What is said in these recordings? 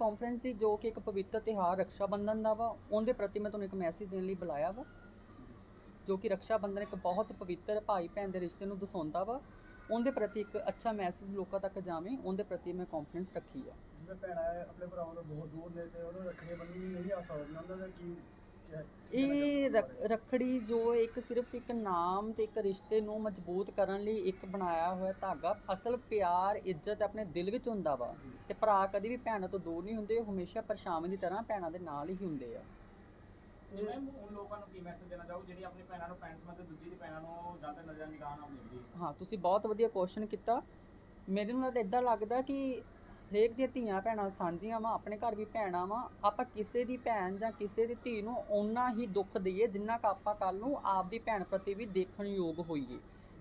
Conference ਦੀ ਜੋ ਕਿ ਇੱਕ ਪਵਿੱਤਰ ਤਿਉਹਾਰ ਰੱਖਿਆ ਬੰਧਨ ਦਾ ਵਾ, ਉਹਦੇ ਪ੍ਰਤੀ ਮੈਂ ਤੁਹਾਨੂੰ ਇੱਕ ਮੈਸੇਜ ਦੇਣ ਲਈ ਬੁਲਾਇਆ ਵਾ, ਜੋ ਕਿ ਰੱਖਿਆ ਬੰਧਨ ਇੱਕ ਬਹੁਤ ਪਵਿੱਤਰ ਭਾਈ ਭੈਣ ਦੇ ਰਿਸ਼ਤੇ ਨੂੰ ਦਰਸਾਉਂਦਾ ਵਾ। ਉਹਦੇ ਪ੍ਰਤੀ ਇੱਕ ਅੱਛਾ ਮੈਸੇਜ ਲੋਕਾਂ ਤੱਕ ਜਾਵੇ, ਉਹਦੇ ਪ੍ਰਤੀ ਮੈਂ ਕਾਨਫਰੰਸ ਰੱਖੀ ਆ। ਜਿਵੇਂ ਭੈਣਾਂ ਆਪਣੇ ਭਰਾਵਾਂ ਤੋਂ ਬਹੁਤ ਦੂਰ ਨੇ ਤੇ ਉਹਨੂੰ ਰੱਖੜੀ ਬੰਨ੍ਹਣੀ ਨਹੀਂ ਆ ਸਕਦੀਆਂ ਉਹਨਾਂ ਦਾ ਕੀ ਇਹ ਰੱਖ- ਰੱਖੜੀ ਜੋ ਇੱਕ ਸਿਰਫ ਇੱਕ ਨਾਮ ਤੇ ਇੱਕ ਰਿਸ਼ਤੇ ਨੂੰ ਮਜ਼ਬੂਤ ਕਰਨ ਲਈ ਇੱਕ ਬਣਾਇਆ ਹੋਇਆ ਧਾਗਾ ਅਸਲ ਪਿਆਰ ਇੱਜ਼ਤ ਆਪਣੇ ਦਿਲ ਵਿੱਚ ਹੁੰਦਾ ਵਾ। ਤੇ ਭਰਾ ਕਦੀ ਵੀ ਭੈਣਾਂ ਤੋਂ ਦੂਰ ਨਹੀਂ ਹੁੰਦੇ ਉਹ ਹਮੇਸ਼ਾ ਪਰਛਾਵੇਂ ਦੀ ਤਰ੍ਹਾਂ ਭੈਣਾਂ ਦੇ ਨਾਲ ਹੀ ਹੁੰਦੇ ਆ। ਹਾਂ ਤੁਸੀਂ ਬਹੁਤ ਵਧੀਆ ਕੁਐਸਚਨ ਕੀਤਾ। ਮੇਰੇ ਨੂੰ ਤਾਂ ਇਦਾਂ ਲੱਗਦਾ ਕਿ ਹਰੇਕ ਦੀਆਂ ਧੀਆਂ ਭੈਣਾਂ ਸਾਂਝੀਆਂ ਵਾ, ਆਪਣੇ ਘਰ ਵੀ ਭੈਣਾਂ ਵਾ। ਆਪਾਂ ਕਿਸੇ ਦੀ ਭੈਣ ਜਾਂ ਕਿਸੇ ਦੀ ਧੀ ਨੂੰ ਓਨਾ ਹੀ ਦੁੱਖ ਦਈਏ ਜਿੰਨਾ ਕੁ ਆਪਾਂ ਕੱਲ ਨੂੰ ਆਪਦੀ ਭੈਣ ਪ੍ਰਤੀ ਵੀ ਦੇਖਣ ਯੋਗ ਹੋਈਏ।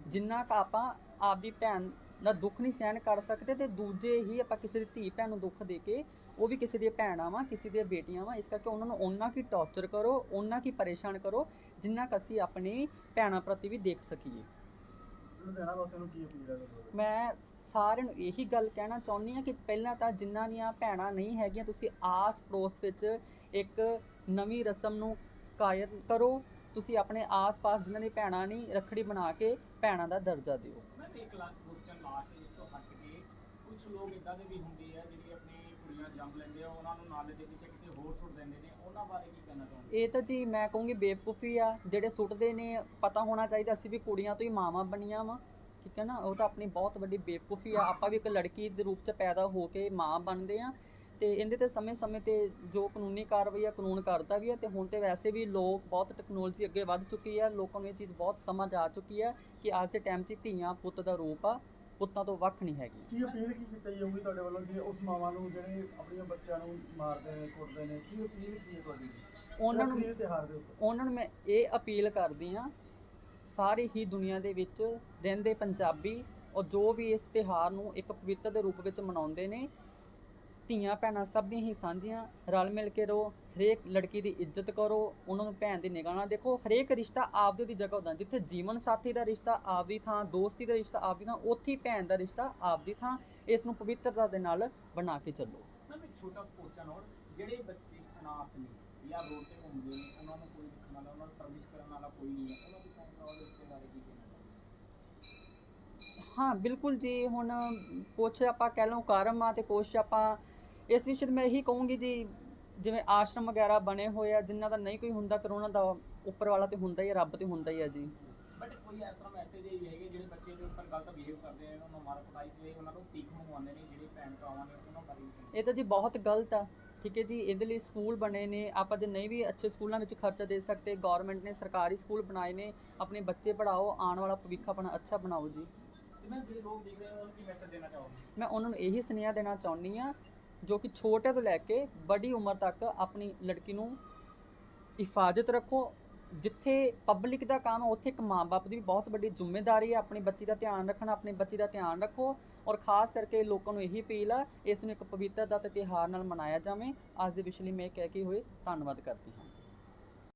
ਜਿੰਨਾ ਕੁ ਆਪਾਂ ਆਪਦੀ ਭੈਣ ਦਾ ਦੁੱਖ ਨਹੀਂ ਸਹਿਣ ਕਰ ਸਕਦੇ ਤੇ ਦੂਜੇ ਹੀ ਆਪਾਂ ਕਿਸੇ ਦੀ ਧੀ ਭੈਣ ਨੂੰ ਦੁੱਖ ਦੇ ਕੇ ਉਹ ਵੀ ਕਿਸੇ ਦੀਆਂ ਭੈਣਾਂ ਵਾ, ਕਿਸੇ ਦੀਆਂ ਬੇਟੀਆਂ ਵਾ। ਇਸ ਕਰਕੇ ਉਹਨਾਂ ਨੂੰ ਓਨਾ ਕੀ ਟੌਰਚਰ ਕਰੋ, ਓਨਾ ਕੀ ਪਰੇਸ਼ਾਨ ਕਰੋ ਜਿੰਨਾ ਕੁ ਅਸੀਂ ਆਪਣੀ ਭੈਣਾਂ ਪ੍ਰਤੀ ਵੀ ਦੇਖ ਸਕੀਏ। ਉਹਨੂੰ ਦੇਣਾ ਬਸ ਕੀ ਅਪੀਲ ਹੈ ਤੁਹਾਡੀ? ਮੈਂ ਸਾਰਿਆਂ ਨੂੰ ਇਹੀ ਗੱਲ ਕਹਿਣਾ ਚਾਹੁੰਦੀ ਹਾਂ ਕਿ ਪਹਿਲਾਂ ਤਾਂ ਜਿਨ੍ਹਾਂ ਦੀਆਂ ਭੈਣਾਂ ਨਹੀਂ ਹੈਗੀਆਂ, ਤੁਸੀਂ ਆਸ ਪੜੋਸ ਵਿੱਚ ਇੱਕ ਨਵੀਂ ਰਸਮ ਨੂੰ ਕਾਇਮ ਕਰੋ ਤੁਸੀਂ ਆਪਣੇ ਆਸ-ਪਾਸ ਜਿਨ੍ਹਾਂ ਦੀ ਭੈਣਾਂ ਨਹੀਂ, ਰੱਖੜੀ ਬਣਾ ਕੇ ਭੈਣਾਂ ਦਾ ਦਰਜਾ ਦਿਓ ਮੈਂ ਇੱਕ ਲਾ ਕੁਐਸਚਨ ਲਾਸਟ ਇਸ ਤੋਂ ਹਟ ਕੇ ਕੁਝ ਲੋਕ ਇਦਾਂ ਦੇ ਵੀ ਹੁੰਦੇ ਆ, ਜਿਹੜੀ ਆਪਣੀ ਕੁੜੀਆਂ ਜੰਮ ਲੈਂਦੇ ਆ, ਉਹਨਾਂ ਨੂੰ ਨਾਲੇ ਦੇ ਪਿੱਛੇ ਕਿਤੇ ਹੋਰ ਸੁੱਟ ਦਿੰਦੇ ਨੇ, ਉਹਨਾਂ ਬਾਰੇ ਕੀ ਕਹਿਣਾ ਚਾਹੁੰਦੇ ਇਹ ਤਾਂ ਜੀ ਮੈਂ ਕਹੂੰਗੀ ਬੇਵਕੂਫੀ ਆ, ਜਿਹੜੇ ਸੁੱਟਦੇ ਨੇ, ਪਤਾ ਹੋਣਾ ਚਾਹੀਦਾ ਅਸੀਂ ਵੀ ਕੁੜੀਆਂ ਤੋਂ ਹੀ ਮਾਵਾਂ ਬਣੀਆਂ ਵਾ, ਠੀਕ ਹੈ ਨਾ? ਉਹ ਤਾਂ ਆਪਣੀ ਬਹੁਤ ਵੱਡੀ ਬੇਵਕੂਫੀ ਆ, ਆਪਾਂ ਵੀ ਇੱਕ ਲੜਕੀ ਦੇ ਰੂਪ 'ਚ ਪੈਦਾ ਹੋ ਕੇ ਮਾਂ ਬਣਦੇ ਆ, ਤੇ ਇਹਦੇ ਤੇ ਸਮੇਂ-ਸਮੇਂ ਤੇ ਜੋ ਕਾਨੂੰਨੀ ਕਾਰਵਾਈ ਆ, ਕਾਨੂੰਨ ਕਰਦਾ ਵੀ ਆ, ਤੇ ਹੁਣ ਤੇ ਵੈਸੇ ਵੀ ਲੋਕ ਬਹੁਤ ਟੈਕਨੋਲੋਜੀ ਅੱਗੇ ਵੱਧ ਚੁੱਕੀ ਆ, ਲੋਕਾਂ ਨੂੰ ਇਹ ਚੀਜ਼ ਬਹੁਤ ਸਮਝ ਆ ਚੁੱਕੀ ਆ ਕਿ ਅੱਜ ਦੇ ਟਾਈਮ 'ਚ ਧੀਆਂ ਪੁੱਤ ਦਾ ਰੂਪ ਆ ਪੁੱਤਾਂ ਤੋਂ ਵੱਖ ਨਹੀਂ ਹੈਗੀ। ਕੀ ਅਪੀਲ ਕੀ ਕੀਤੀ ਜਾਊਗੀ ਤੁਹਾਡੇ ਵੱਲੋਂ ਕਿ ਉਸ ਮਾਵਾਂ ਨੂੰ ਜਿਹੜੇ ਆਪਣੀਆਂ ਬੱਚਿਆਂ ਨੂੰ ਮਾਰਦੇ ਨੇ ਕੁੱਟਦੇ ਨੇ ਕੀ ਅਪੀਲ ਕੀ ਹੈ ਤੁਹਾਡੀ? ਉਹਨਾਂ ਨੂੰ ਰੱਖੜੀ ਦੇ ਉੱਪਰ। ਉਹਨਾਂ ਨੂੰ ਮੈਂ ਇਹ ਅਪੀਲ ਕਰਦੀ ਆ ਸਾਰੀ ਹੀ ਦੁਨੀਆ ਦੇ ਵਿੱਚ ਰਹਿੰਦੇ ਪੰਜਾਬੀ ਔਰ ਜੋ ਵੀ ਇਸ ਤਿਹਾਰ ਨੂੰ ਇੱਕ ਪਵਿੱਤਰ ਦੇ ਰੂਪ ਵਿੱਚ ਮਨਾਉਂਦੇ ਨੇ ਧੀਆਂ ਭੈਣਾਂ ਸਭ ਦੀਆਂ ਹੀ ਸਾਂਝੀਆਂ ਰਲ ਮਿਲ ਕੇ ਰਹੋ ਹਰੇਕ ਲੜਕੀ ਦੀ ਇੱਜ਼ਤ ਕਰੋ ਉਹਨਾਂ ਨੂੰ ਭੈਣ ਦੀ ਨਿਗਾਹ ਨਾਲ ਦੇਖੋ ਹਰੇਕ ਰਿਸ਼ਤਾ ਆਪਦੇ ਦੀ ਜਗ੍ਹਾ ਹੁੰਦਾ ਜਿੱਥੇ ਜੀਵਨ ਸਾਥੀ ਦਾ ਰਿਸ਼ਤਾ ਆਪਦੀ ਥਾਂ ਦੋਸਤੀ ਦਾ ਰਿਸ਼ਤਾ ਆਪਦੀ ਥਾਂ ਉੱਥੇ ਹੀ ਭੈਣ ਦਾ ਰਿਸ਼ਤਾ ਆਪਦੀ ਥਾਂ ਇਸ ਨੂੰ ਪਵਿੱਤਰਤਾ ਦੇ ਨਾਲ ਬਣਾ ਕੇ ਚੱਲੋ। ਮੈਂ ਇੱਕ ਛੋਟਾ ਕੁਐਸਚਨ ਹੋਰ ਜਿਹੜੇ ਬੱਚੇ ਅਨਾਥ ਨੇ ਜਾਂ ਰੋਡ ਤੇ ਘੁੰਮਦੇ ਨੇ ਉਹਨਾਂ ਨੂੰ ਕੋਈ ਦੇਖਣ ਵਾਲਾ ਉਹਨਾਂ ਨੂੰ ਪਰਵਿਸ਼ ਕਰਨ ਵਾਲਾ ਕੋਈ ਨਹੀਂ ਹੈ ਉਹਨਾਂ ਦੀ ਭੈਣ ਭਰਾ ਇਸ ਦੇ ਬਾਰੇ ਕੀ ਕਹਿਣਾ ਚਾਹੁੰਦੇ ਹਾਂ ਬਿਲਕੁਲ ਜੀ ਹੁਣ ਕੁਛ ਆਪਾਂ ਕਹਿ ਲਓ ਕਰਮ ਆ ਤੇ ਕੁਛ ਆਪਾਂ ਇਸ ਵਿਸ਼ੇ ਤੇ ਮੈਂ ਇਹੀ ਕਹੂੰਗੀ ਜੀ ਜਿਵੇਂ ਆਸ਼ਰਮ ਵਗੈਰਾ ਬਣੇ ਹੋਏ ਆ ਜਿਨ੍ਹਾਂ ਦਾ ਨਹੀਂ ਕੋਈ ਹੁੰਦਾ ਫਿਰ ਉਹਨਾਂ ਦਾ ਉੱਪਰ ਵਾਲਾ ਤੇ ਹੁੰਦਾ ਹੀ ਆ ਰੱਬ ਤੇ ਹੁੰਦਾ ਹੀ ਆ ਜੀ। ਬਟ ਕੋਈ ਇਸ ਤਰ੍ਹਾਂ ਮੈਸੇਜ ਇਹ ਵੀ ਹੈਗੇ ਜਿਹੜੇ ਬੱਚੇ ਦੇ ਉੱਪਰ ਗਲਤ ਬਿਹੇਵ ਕਰਦੇ ਨੇ ਉਹਨਾਂ ਨੂੰ ਮਾਰ ਕੁਟਾਈ ਤੇ ਉਹਨਾਂ ਨੂੰ ਭੀਖ ਮੰਗਵਾਉਂਦੇ ਨੇ ਜਿਹੜੇ ਭੈਣ ਭਰਾਵਾਂ ਨੇ ਉਹਨਾਂ ਬਾਰੇ? ਇਹ ਤਾਂ ਜੀ ਬਹੁਤ ਗਲਤ ਆ ਠੀਕ ਹੈ ਜੀ ਇਹਦੇ ਲਈ ਸਕੂਲ ਬਣੇ ਨੇ ਆਪਾਂ ਜੇ ਨਹੀਂ ਵੀ ਅੱਛੇ ਸਕੂਲਾਂ ਵਿੱਚ ਖਰਚਾ ਦੇ ਸਕਦੇ ਗਵਰਨਮੈਂਟ ਨੇ ਸਰਕਾਰੀ ਸਕੂਲ ਬਣਾਏ ਨੇ ਆਪਣੇ ਬੱਚੇ ਪੜ੍ਹਾਓ ਆਉਣ ਵਾਲਾ ਭਵਿੱਖ ਆਪਣਾ ਅੱਛਾ ਬਣਾਓ ਜੀ। ਤੇ ਮੈਂ ਜਿਹੜੇ ਲੋਕ ਦੇਖ ਰਹੇ ਉਹਨਾਂ ਨੂੰ ਕੀ ਮੈਸੇਜ ਦੇਣਾ ਚਾਹੋਗੇ? ਮੈਂ ਉਹਨਾਂ ਨੂੰ ਇਹੀ ਸੁਨੇਹਾ ਦੇਣਾ ਚਾਹੁੰਦੀ ਆ ਜੋ ਕਿ ਛੋਟੇ ਤੋਂ ਲੈ ਕੇ ਵੱਡੀ ਉਮਰ ਤੱਕ ਆਪਣੀ ਲੜਕੀ ਨੂੰ ਹਿਫਾਜ਼ਤ ਰੱਖੋ। ਜਿੱਥੇ ਪਬਲਿਕ ਦਾ ਕੰਮ ਹੈ ਉੱਥੇ ਇੱਕ ਮਾਂ-ਬਾਪ ਦੀ ਵੀ ਬਹੁਤ ਵੱਡੀ ਜ਼ਿੰਮੇਵਾਰੀ ਹੈ। ਆਪਣੀ ਬੱਚੀ ਦਾ ਧਿਆਨ ਰੱਖਣਾ, ਆਪਣੀ ਬੱਚੀ ਦਾ ਧਿਆਨ ਰੱਖੋ ਔਰ ਖਾਸ ਕਰਕੇ ਲੋਕਾਂ ਨੂੰ ਇਹੀ ਅਪੀਲ ਆ, ਇਸ ਨੂੰ ਇੱਕ ਪਵਿੱਤਰਤਾ ਤੇ ਤਿਉਹਾਰ ਨਾਲ ਮਨਾਇਆ ਜਾਵੇ। ਅੱਜ ਦੇ ਵਿਸ਼ੇ ਲਈ ਮੈਂ ਇਹ ਕਹਿ ਕੇ ਹੋਏ ਧੰਨਵਾਦ ਕਰਦੀ ਹਾਂ।